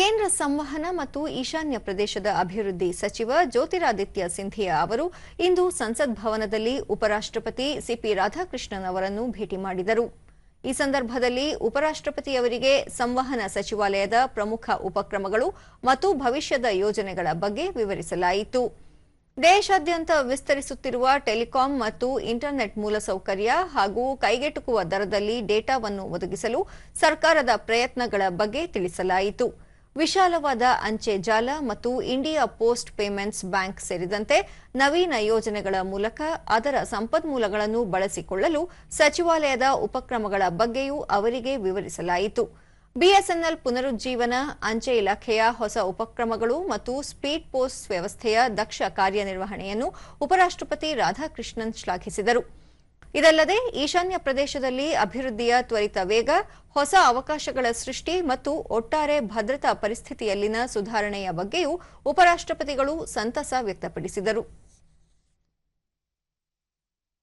ಕೇಂದ್ರ ಸಂವಹನ ಮತ್ತು ಈಶಾನ್ಯ ಪ್ರದೇಶದ ಅಭಿವೃದ್ಧಿ ಸಚಿವ ಜ್ಯೋತಿರಾದಿತ್ಯ ಸಿಂಧಿಯಾ ಅವರು ಇಂದು ಸಂಸತ್ ಭವನದಲ್ಲಿ ಉಪರಾಷ್ಟಪತಿ ಸಿಪಿ ರಾಧಾಕೃಷ್ಣನ್ ಅವರನ್ನು ಭೇಟಿ ಮಾಡಿದರು. ಈ ಸಂದರ್ಭದಲ್ಲಿ ಉಪರಾಷ್ಟಪತಿಯವರಿಗೆ ಸಂವಹನ ಸಚಿವಾಲಯದ ಪ್ರಮುಖ ಉಪಕ್ರಮಗಳು ಮತ್ತು ಭವಿಷ್ಯದ ಯೋಜನೆಗಳ ಬಗ್ಗೆ ವಿವರಿಸಲಾಯಿತು. ದೇಶಾದ್ಯಂತ ವಿಸ್ತರಿಸುತ್ತಿರುವ ಟೆಲಿಕಾಂ ಮತ್ತು ಇಂಟರ್ನೆಟ್ ಮೂಲಸೌಕರ್ಯ ಹಾಗೂ ಕೈಗೆಟುಕುವ ದರದಲ್ಲಿ ಡೇಟಾವನ್ನು ಒದಗಿಸಲು ಸರ್ಕಾರದ ಪ್ರಯತ್ನಗಳ ಬಗ್ಗೆ ತಿಳಿಸಲಾಯಿತು. ವಿಶಾಲವಾದ ಅಂಚೆ ಜಾಲ ಮತ್ತು ಇಂಡಿಯಾ ಪೋಸ್ಟ್ ಪೇಮೆಂಟ್ಸ್ ಬ್ಯಾಂಕ್ ಸೇರಿದಂತೆ ನವೀನ ಯೋಜನೆಗಳ ಮೂಲಕ ಅದರ ಸಂಪನ್ಮೂಲಗಳನ್ನು ಬಳಸಿಕೊಳ್ಳಲು ಸಚಿವಾಲಯದ ಉಪಕ್ರಮಗಳ ಬಗ್ಗೆಯೂ ಅವರಿಗೆ ವಿವರಿಸಲಾಯಿತು. ಬಿಎಸ್ಎನ್ಎಲ್ ಪುನರುಜ್ಜೀವನ, ಅಂಚೆ ಇಲಾಖೆಯ ಹೊಸ ಉಪಕ್ರಮಗಳು ಮತ್ತು ಸ್ಪೀಡ್ ಪೋಸ್ಟ್ ವ್ಯವಸ್ಥೆಯ ದಕ್ಷ ಕಾರ್ಯನಿರ್ವಹಣೆಯನ್ನು ಉಪರಾಷ್ಟಪತಿ ರಾಧಾಕೃಷ್ಣನ್ ಶ್ಲಾಘಿಸಿದರು. ಇದಲ್ಲದೆ ಈಶಾನ್ಯ ಪ್ರದೇಶದಲ್ಲಿ ಅಭಿವೃದ್ಧಿಯ ತ್ವರಿತ ವೇಗ, ಹೊಸ ಅವಕಾಶಗಳ ಸೃಷ್ಟಿ ಮತ್ತು ಒಟ್ಟಾರೆ ಭದ್ರತಾ ಪರಿಸ್ಥಿತಿಯಲ್ಲಿನ ಸುಧಾರಣೆಯ ಬಗ್ಗೆಯೂ ಉಪರಾಷ್ಟಪತಿಗಳು ಸಂತಸ ವ್ಯಕ್ತಪಡಿಸಿದರು.